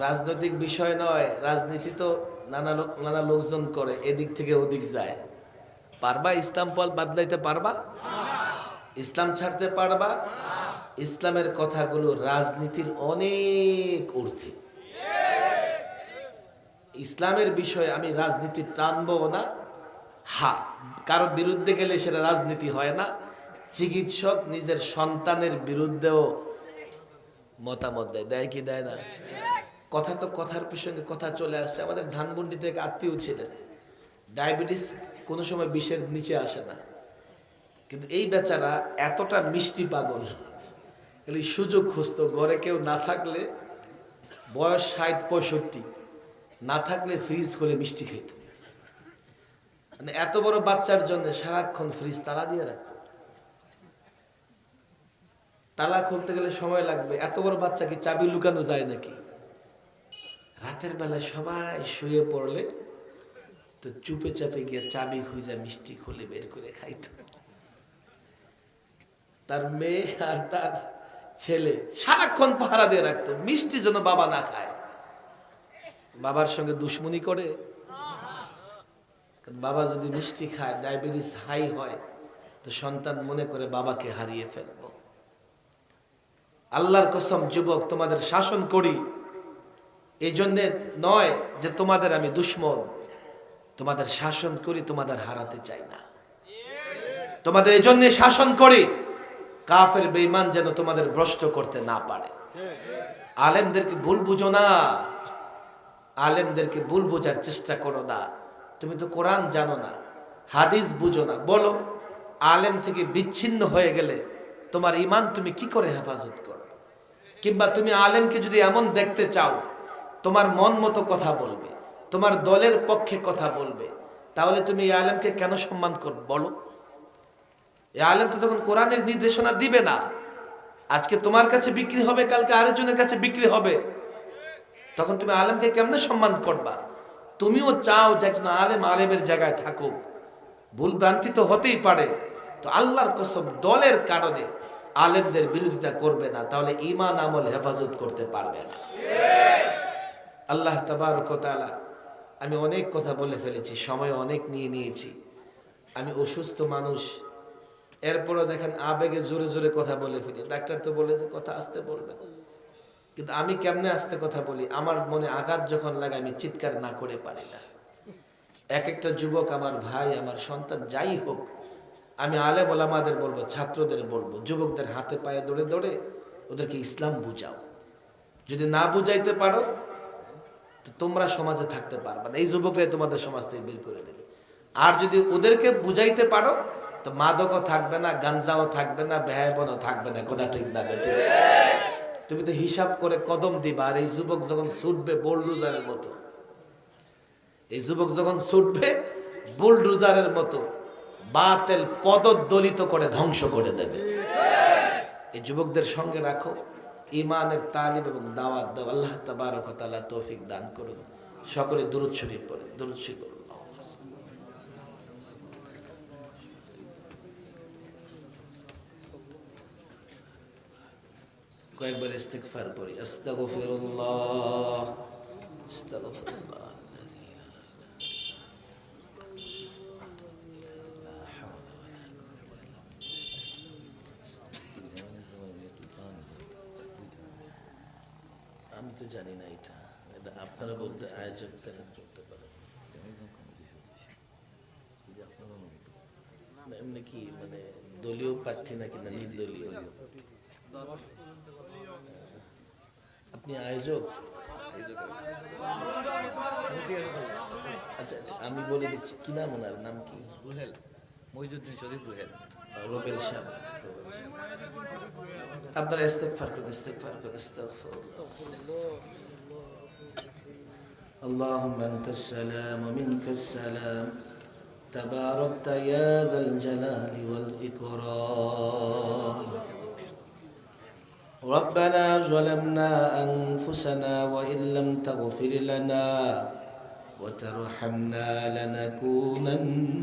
রাজনৈতিক বিষয় নয়, রাজনীতি তো নানা লোক, নানা লোকজন করে, এদিক থেকে ওদিক যায়। পারবা ইসলাম পল বাদলাইতে পারবা? ইসলাম ছাড়তে পারবা? ইসলামের কথাগুলো রাজনীতির অনেক ঊর্ধ্বে। ইসলামের বিষয়ে আমি রাজনীতি টানবো না। হা, কারও বিরুদ্ধে গেলে সেটা রাজনীতি হয় না। চিকিৎসক নিজের সন্তানের বিরুদ্ধেও মতামত দেয়। দেয় কি দেয় না? কথা তো কথার পিছনে কথা চলে আসছে। আমাদের ধানমন্ডি থেকে আত্মীয় ছিলেন। ডায়াবেটিস কোনো সময় বিষের নিচে আসে না। কিন্তু এই বেচারা এতটা মিষ্টি পাগল। খালি সুযোগ খুঁজতো, ঘরে কেউ না থাকলে বয়স ষাট, পঁয়ষট্টি। না থাকলে ফ্রিজ খুলে মিষ্টি খাইত। মানে এত বড় বাচ্চার জন্য সারাক্ষণ ফ্রিজ তালা দিয়ে রাখত। তালা খুলতে গেলে সময় লাগবে। এত বড় বাচ্চা কি চাবি লুকানো যায় নাকি? রাতের বেলায় সবাই শুয়ে পড়লে তো চুপে চাপে গিয়ে চাবি খুঁজে মিষ্টি খুলে বের করে খাইত। তার মেয়ে আর তার ছেলে সারাক্ষণ পাহারা দিয়ে রাখতো, মিষ্টি যেন বাবা না খায়। বাবার সঙ্গে দুশ্মনী করে। বাবা যদি মিষ্টি খায়, ডায়াবেটিস হাই হয়, তো সন্তান মনে করে বাবাকে হারিয়ে ফেলব। আল্লাহর কসম, যুবক, তোমাদের শাসন করি। এই জন্যে নয় যে তোমাদের আমি দুশ্মন। তোমাদের শাসন করি, তোমাদের হারাতে চাই না। তোমাদের এই জন্যে শাসন করি। কাফের, বেঈমান যেন তোমাদের ভ্রষ্ট করতে না পারে। আলেমদেরকে ভুল বুঝো না। আলেমদেরকে ভুল বোঝার চেষ্টা করো না। তুমি তো কোরআন জানো না, হাদিস বুঝো না। বলো, আলেম থেকে বিচ্ছিন্ন হয়ে গেলে তোমার ইমান তুমি কি করে হেফাজত করো কিংবা তুমি আলেমকে যদি এমন দেখতে চাও তোমার মন মতো কথা বলবে, তোমার দলের পক্ষে কথা বলবে, তাহলে তুমি এই আলেমকে কেন সম্মান কর বলো? এই আলেম তো তখন কোরআনের নির্দেশনা দিবে না। আজকে তোমার কাছে বিক্রি হবে, কালকে আরেকজনের কাছে বিক্রি হবে। তখন তুমি আলেমকে কেমনে সম্মান করবা? তুমিও চাও যে একজন আলেম আলেমের জায়গায় থাকুক। ভুল ভ্রান্তি তো হতেই পারে। তো আল্লাহর কসম, দলের কারণে আলেমদের বিরোধিতা করবে না, তাহলে ইমান আমল হেফাজত করতে পারবে না। আল্লাহ তাবারকতালা আমি অনেক কথা বলে ফেলেছি, সময় অনেক নিয়ে নিয়েছি। আমি অসুস্থ মানুষ। এরপরও দেখেন আবেগে জোরে জোরে কথা বলে ফেলি। ডাক্তার তো বলে যে কথা আসতে বলবেন কিন্তু আমি কেমনে আসতে কথা বলি? আমার মনে আঘাত যখন লাগে, আমি চিৎকার না করে পারি না। এক একটা যুবক আমার ভাই, আমার সন্তান, যাই হোক, আমি আলেম ওলামাদের বলব, ছাত্রদের বলব, যুবকদের হাতে পায়ে দৌড়ে দৌড়ে ওদেরকে ইসলাম বুঝাও। যদি না বুঝাইতে পারো তো তোমরা সমাজে থাকতে পারবে না। এই যুবকরাই তোমাদের সমাজ থেকে বের করে দেবে। আর যদি ওদেরকে বুঝাইতে পারো, তো মাদকও থাকবে না, গাঞ্জাও থাকবে না, ব্যয়বনও থাকবে না। কথা ঠিক না তুমি তো হিসাব করে কদম দিবা, আর এই যুবক যখন ছুটবে বোলডুজারের মতো, এই যুবক যখন ছুটবে বুলডুজারের মতো, বাতেল পদদলিত করে ধ্বংস করে দেবে। এই যুবকদের সঙ্গে রাখো। ইমানের তালিম এবং দাওয়াত দেব আল্লাহ তাবার তাআলা তৌফিক দান করুন। সকলে দূর শরীফ পড়ে দূর শরীফ পড়ুন। কয়েকবার ইস্তেকফার পড়ি। আস্তাগফিরুল্লাহ আস্তাগফিরুল্লাহ আমি তো জানি না এটা। আপনারা বলতে আয়োজক করতে পারেন। এমনি কি মানে দলীয় প্রার্থী নাকি না নির্দলীয়? আপনি আয়োজক? আচ্ছা আচ্ছা, আমি বলে দিচ্ছি কি নাম ওনার? নাম কি? রুহেল মহিজুদ্দিন শরীফ রুহেল রুবেল শাহ আপনারা ইস্তেগফার করুন ইস্তেগফার করুন আস্তাগফিরুল্লাহ اللهم انت السلام ومنك السلام تباركت يا ذا الجلال والاكرام ربنا ظلمنا انفسنا وان لم تغفر لنا وترحمنا لنكونن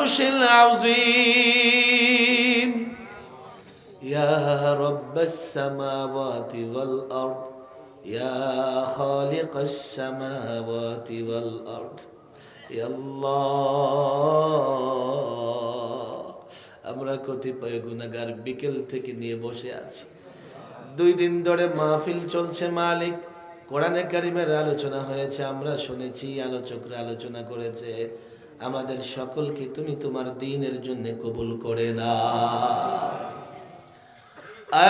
العرش العظيم يا رب السماوات والأرض يا خالق السماوات والأرض يا الله আমরা কতিপয় গুণাগার বিকেল থেকে নিয়ে বসে আছি দুই দিন ধরে মাহফিল চলছে মালিক কোরআনে কারিমের আলোচনা হয়েছে আমরা শুনেছি আলোচকরা আলোচনা করেছে আমাদের সকলকে তুমি তোমার দিনের জন্য কবুল করে না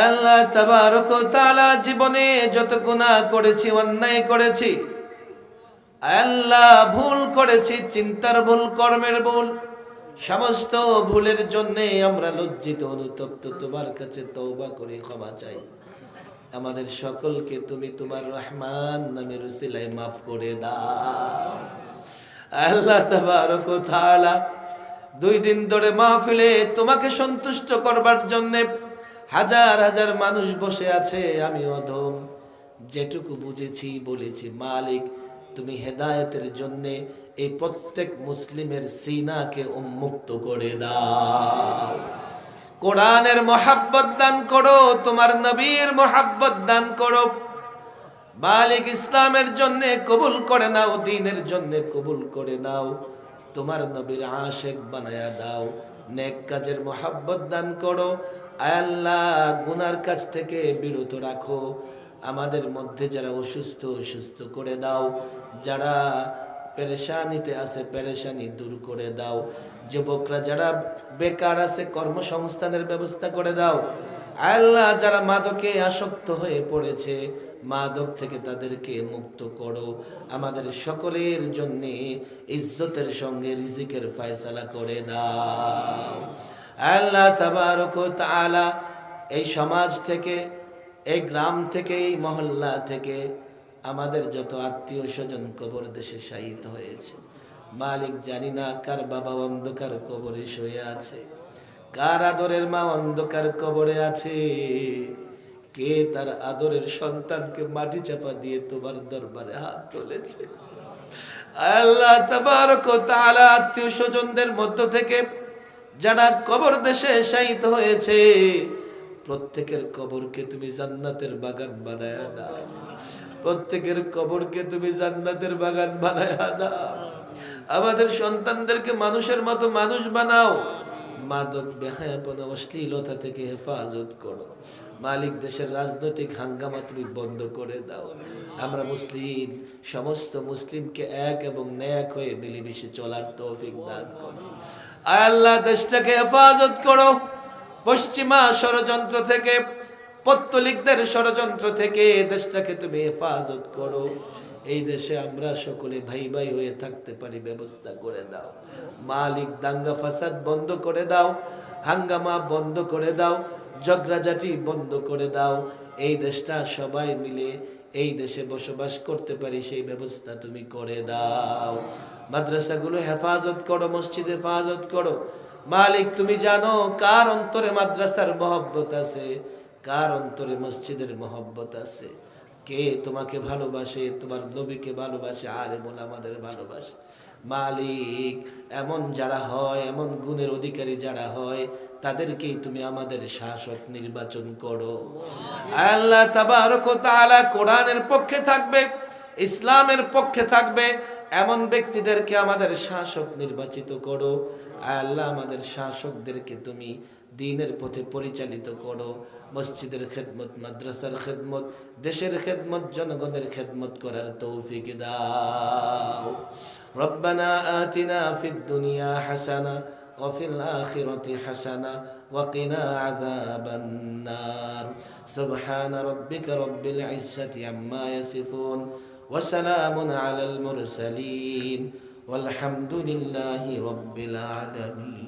আল্লাহ তাবারক তাআলা জীবনে যত গুনাহ করেছি, অন্যায় করেছি, আল্লাহ ভুল করেছি, চিন্তার ভুল, কর্মের ভুল, সমস্ত ভুলের জন্য আমরা লজ্জিত, অনুতপ্ত, তোমার কাছে তওবা করে, ক্ষমা চাই। আমাদের সকলকে তুমি তোমার রহমান নামের উসিলায় মাফ করে দাও। আল্লাহ তাআলা দুই দিন ধরে মাহফিলে তোমাকে সন্তুষ্ট করবার জন্য হাজার হাজার মানুষ বসে আছে, আমি অধম। যেটুকু বুঝেছি, বলেছি, মালিক, তুমি হেদায়তের জন্য এই প্রত্যেক মুসলিমের সিনাকে উন্মুক্ত করে দাও। কোরআনের মহাব্বত দান করো, তোমার নবীর মহাব্বত দান করো। মালিক ইসলামের জন্য কবুল করে নাও, দিনের জন্য কবুল করে নাও। তোমার নবীর আশেক বানায়া দাও, নেক কাজের মহাব্বত দান করো। আল্লাহ, গুনার কাছ থেকে বিরত রাখো। আমাদের মধ্যে যারা অসুস্থ অসুস্থ করে দাও। যারা পেরেশানিতে আছে, পেরেশানি দূর করে দাও। যুবকরা যারা বেকার আছে, কর্মসংস্থানের ব্যবস্থা করে দাও। আল্লাহ, যারা মাদকে আসক্ত হয়ে পড়েছে মাদক থেকে তাদেরকে মুক্ত করো। আমাদের সকলের জন্য ইজ্জতের সঙ্গে রিজিকের ফয়সালা করে দাও। আল্লাহ তাবারক ও এই সমাজ থেকে, এই গ্রাম থেকে, এই মহল্লা থেকে আমাদের যত আত্মীয় স্বজন কবর দেশে শায়িত হয়েছে, মালিক জানি না কার বাবা অন্ধকার কবরে শুয়ে আছে, কার আদরের মা অন্ধকার কবরে আছে কে তার আদরের সন্তানকে মাটি চাপা দিয়ে তোমার দরবারে হাত তুলেছে? আল্লাহ তাবারক আত্মীয় স্বজনদের মধ্য থেকে যারা কবর দেশে শায়িত হয়েছে, প্রত্যেকের কবরকে তুমি জান্নাতের বাগান বানায়া দাও। প্রত্যেকের কবরকে তুমি জান্নাতের বাগান বানায়া দাও। আমাদের সন্তানদেরকে মানুষের মতো মানুষ বানাও। মাদক, বেহায়াপনা, অশ্লীলতা থেকে হেফাজত করো। মালিক দেশের রাজনৈতিক হাঙ্গামা তুমি বন্ধ করে দাও। আমরা মুসলিম, সমস্ত মুসলিমকে এক এবং ন্যাক হয়ে মিলেমিশে চলার তৌফিক দান করো। আল্লাহ, দেশটাকে হেফাজত করো। পশ্চিমা ষড়যন্ত্র থেকে, পত্তলিকদের ষড়যন্ত্র থেকে দেশটাকে তুমি হেফাজত করো। এই দেশে আমরা সকলে ভাই ভাই হয়ে থাকতে পারি, ব্যবস্থা করে দাও। মালিক দাঙ্গা ফাসাদ বন্ধ করে দাও, হাঙ্গামা বন্ধ করে দাও। ঝগড়াঝাটি বন্ধ করে দাও। এই দেশটা সবাই মিলে এই দেশে বসবাস করতে পারি, সেই ব্যবস্থা তুমি করে দাও। মাদ্রাসাগুলো হেফাজত করো, মসজিদ হেফাজত করো। মালিক, তুমি জানো কার অন্তরে মাদ্রাসার মহব্বত আছে, কার অন্তরে মসজিদের মহব্বত আছে? কে তোমাকে ভালোবাসে, তোমার নবীকে ভালোবাসে আরে বলে আমাদের ভালোবাসে? মালিক, এমন যারা হয়, এমন গুণের অধিকারী যারা হয় তাদেরকেই তুমি আমাদের শাসক নির্বাচন করো। আল্লাহ তাবারক কোরআনের পক্ষে থাকবে, ইসলামের পক্ষে থাকবে, এমন ব্যক্তিদেরকে আমাদের শাসক নির্বাচিত করো। আল্লাহ আমাদের শাসকদেরকে তুমি দিনের পথে পরিচালিত করো। মসজিদের খেদমত, মাদ্রাসার খেদমত, দেশের খেদমত, জনগণের খেদমত করার তৌফিক দাও। রব্বানা আতিনা ফিদ দুনিয়া হাসানা وفي الآخرة حسنة وقنا عذاب النار. سبحان ربك رب العزة عما يصفون وسلام على المرسلين. والحمد لله رب العالمين.